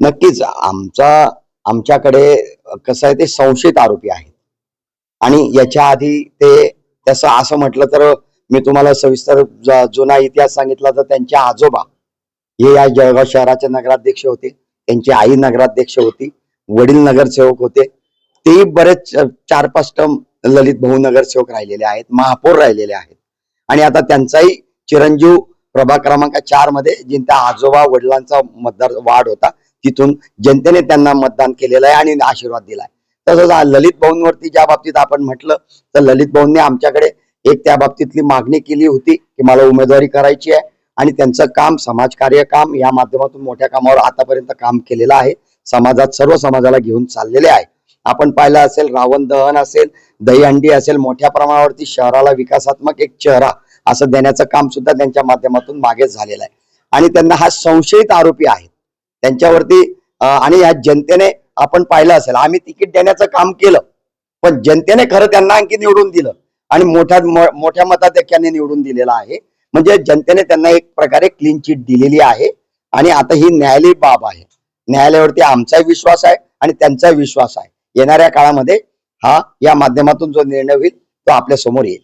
नक्कीच आमचा आमच्याकडे कसं आहे ते संशयित आरोपी आहेत. आणि याच्या आधी ते तसं असं म्हटलं तर मी तुम्हाला सविस्तर जुना इतिहास सांगितला तर त्यांचे आजोबा हे या जळगाव शहराचे नगराध्यक्ष होते. त्यांची आई नगराध्यक्ष होती. वडील नगरसेवक होते. तेही बरेच चार पाच टर्म ललित भाऊ नगरसेवक राहिलेले आहेत महापौर राहिलेले आहेत. आणि आता त्यांचाही चिरंजीव प्रभाग क्रमांक चारमध्ये जिंता आजोबा वडिलांचा मतदार वाढ होता. तिथून जनतेने त्यांना मतदान केलेलं आहे आणि आशीर्वाद दिलाय. तसंच ललित भाऊंवरती ज्या बाबतीत आपण म्हटलं तर ललित भाऊंनी आमच्याकडे एक त्या बाबतीतली मागणी केली होती की मला उमेदवारी करायची आहे आणि त्यांचं काम समाजकार्य काम या माध्यमातून मोठ्या कामावर आतापर्यंत काम केलेलं आहे. समाजात सर्व समाजाला घेऊन चाललेले आहे. आपण पाहिलं असेल रावण दहन असेल दहीहंडी असेल मोठ्या प्रमाणावरती शहराला विकासात्मक एक चेहरा असं देण्याचं काम सुद्धा त्यांच्या माध्यमातून मागे झालेलं आहे. आणि त्यांना हा संशयित आरोपी आहे. त्यांच्यावरती आणि या जनतेने आपण पाहिलं असेल आम्ही तिकीट देण्याचं काम केलं पण जनतेने खरं त्यांना आणखी निवडून दिलं. आणि मोठ्या मोठ्या मताधिक्याने निवडून दिलेला आहे. म्हणजे जनतेने त्यांना एक प्रकारे क्लीन चिट दिलेली आहे. आणि आता ही न्यायालय बाब आहे. न्यायालयावरती आमचाही विश्वास आहे आणि त्यांचाही विश्वास आहे. येणाऱ्या काळामध्ये हा या माध्यमातून जो निर्णय होईल तो आपल्यासमोर येईल.